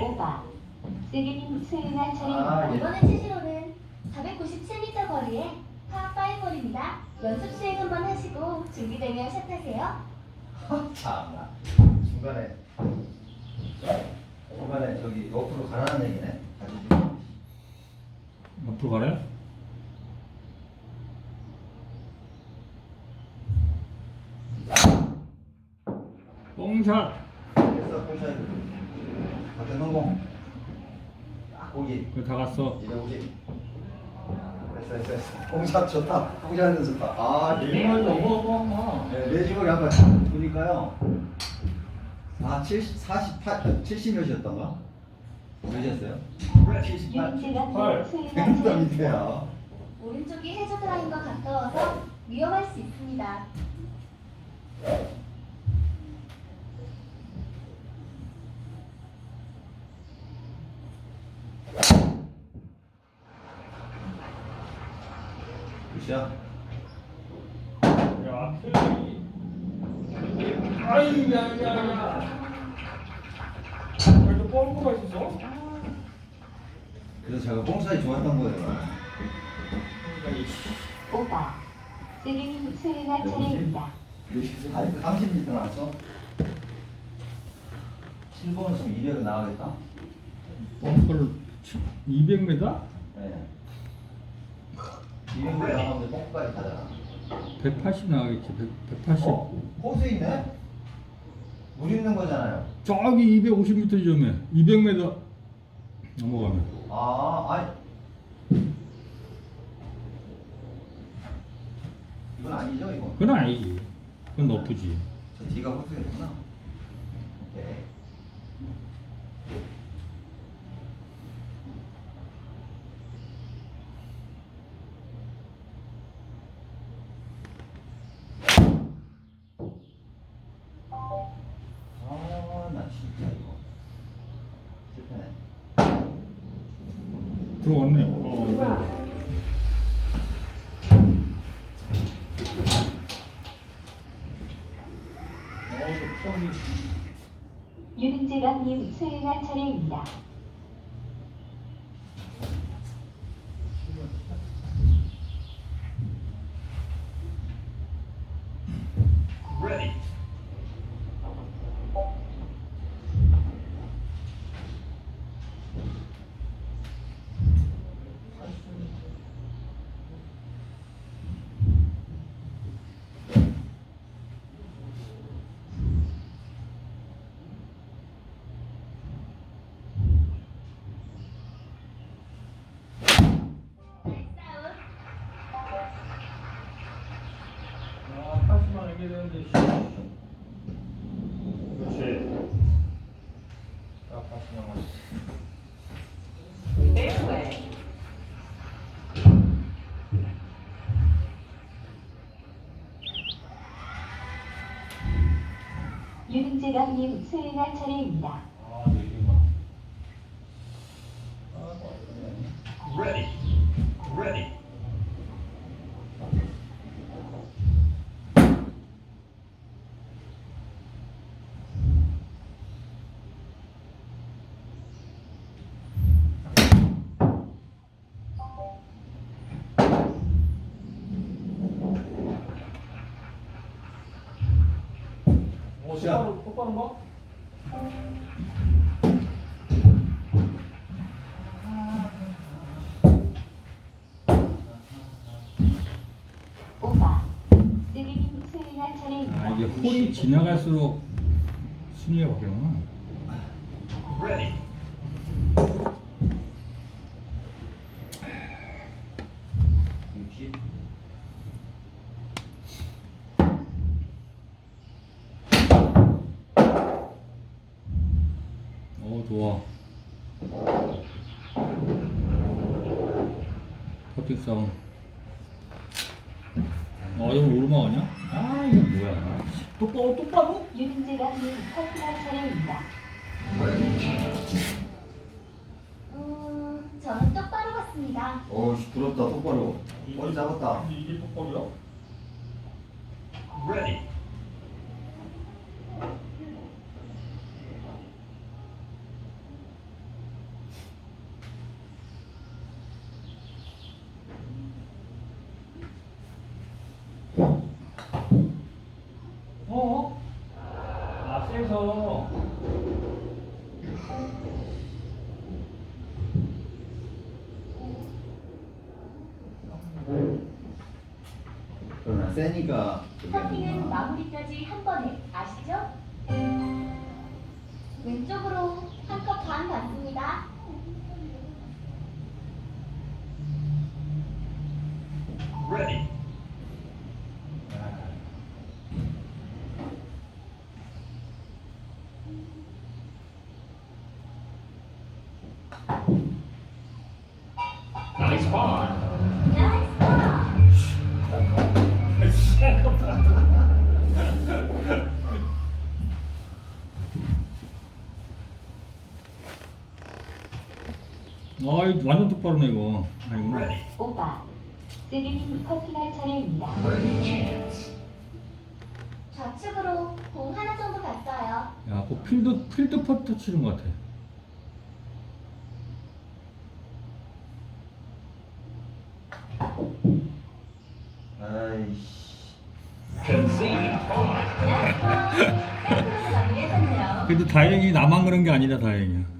오바. 세계님 수행할 아, 차례입니다. 예. 이번에 치시로는 497m 거리의 파5홀입니다. 연습 수행 한번 하시고 준비되면 샷하세요. 참나. 중간에 중간에 저기 옆으로 가라는 얘기네. 앞으로 가래? 뽕샷 됐어, 포샷. 밖에 성공. 딱 거기. 그거 다 갔어 이래 오지. 됐어, 됐어, 됐어. 공샷 좋다. 공샷은 좋다. 아, 일몰 넘어가 네, 내지막이 아까 보니까요. 아, 70, 48, 70 몇이었던가? 몇이었어요? 78. 유인재가 헐. 수행할 생각도 차례입니다. 밑에야. 오른쪽이 해저드 라인과 가까워서 위험할 수 있습니다. 굿이야. 야 틀리 아이 야야 야 그래도 뻘고가 있었어? 그래서 제가 뽕사이 좋았던 거예요. 오바. 세계님 수행할 차례입니다. 아니, 그 30m 나왔어? 7번은 지금 200은 나가겠다. 뻥커를 200m? 네. 200m 나가면 뽕까지 가잖아. 180 나가겠지 100, 180 어? 호수 있네? 물 있는 거잖아요. 저기 250m 지점에 200m 넘어가면 아, 아니. 이건 아니죠, 이건? 그건 아니지 그건 너프지 저 뒤가 호수였구나. 오케이. 아, 나 진짜 이거 실패네. 들어왔네 어. 유인재가님 수행할 차례입니다. 아 유인재가님 수행할 차례입니다. 아 얘기가 Ready. Ready. 어 똑바로 똑바로 봐 수행할 차례입니다. 아 이게 홀이 지나갈수록 순위가 바뀌구나 Ready. 어 좋아 퍼팅 싸움 아 이거 오르막 아니야? 아 이거 뭐야 똑바로 똑바로? 유인재가님 탈출할 차례입니다. 음, 저는 똑바로 갔습니다. 어우, 부럽다, 똑바로. 머리 잡았다. 이게 똑바로야? Ready. 세니까 그게 퍼팅은 아니구나. 마무리까지 한 번에 아시죠? 왼쪽으로 한 컵 반 받습니다. Ready. Nice spot. 나이스 파! 아, 이거 완전 똑바로네 이거. 아니구나. 오빠. 세계님 퍼팅할 차례입니다. 좌측으로 공 하나 정도 갔어요. 야, 그 필드 필드 퍼트 치는 것 같아. 아이씨. 백으로 마무리하셨네요. 근데 다행히 나만 그런 게 아니라 다행이야.